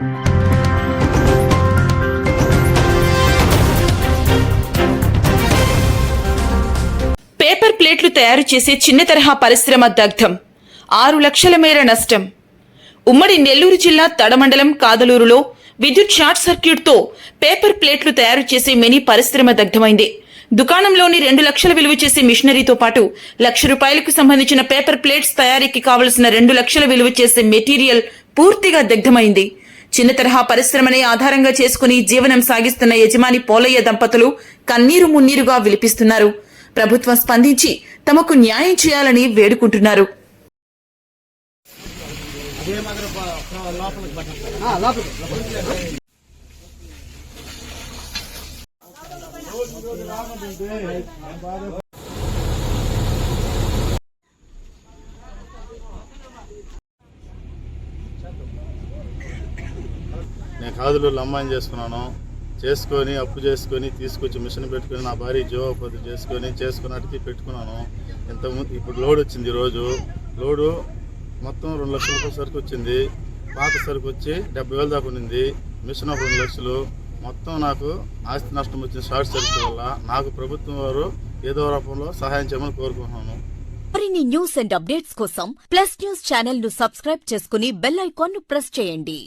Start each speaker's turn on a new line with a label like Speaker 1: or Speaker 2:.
Speaker 1: Paper ప్లేట్లు తయారు చేసే చిన్న తరహా పరిశ్రమ దగ్ధం. ఆరు లక్షల మేర నష్టం. ఉమ్మడి నెల్లూరు జిల్లా తడమండలం కాదలూరులో విద్యుత్ షార్ట్ సర్క్యూట్తో పేపర్ ప్లేట్లు తయారు చేసే మినీ పరిశ్రమ దగ్ధమైంది. దుకాణంలోని రెండు లక్షల విలువ చేసే మిషనరీతో పాటు లక్ష రూపాయలకు సంబంధించిన పేపర్ ప్లేట్స్ తయారీకి కావలసిన రెండు లక్షల విలువ చేసే మెటీరియల్ పూర్తిగా దగ్ధమైంది. చిన్న తరహా పరిశ్రమనే ఆధారంగా చేసుకుని జీవనం సాగిస్తున్న యజమాని పోలయ్య దంపతులు కన్నీరు మున్నీరుగా విలిపిస్తున్నారు. ప్రభుత్వం స్పందించి తమకు న్యాయం చేయాలని వేడుకుంటున్నారు.
Speaker 2: నేను కాదులు అమ్మాయిని చేసుకున్నాను. చేసుకొని అప్పు చేసుకొని తీసుకొచ్చి మిషన్ పెట్టుకొని నా భార్య జీవోపతి చేసుకొని చేసుకున్నట్టుకి పెట్టుకున్నాను. ఇంత ఇప్పుడు లోడ్ వచ్చింది ఈరోజు లోడు మొత్తం రెండు లక్షల రూపాయల సరుకు వచ్చింది. పాత సరుకు వచ్చి డెబ్బై వేలు దాకా ఉండింది. మిషన్ ఒక రెండు లక్షలు. మొత్తం నాకు ఆస్తి నష్టం వచ్చింది షార్ట్ సర్క్యూట్ వల్ల. నాకు ప్రభుత్వం వారు ఏదో రూపంలో సహాయం చేయమని కోరుకుంటున్నాను.
Speaker 3: మరిన్ని న్యూస్ అండ్ అప్డేట్స్ కోసం ప్లస్ న్యూస్ ఛానల్ను సబ్స్క్రైబ్ చేసుకుని బెల్ ఐకాన్ను ప్రెస్ చేయండి.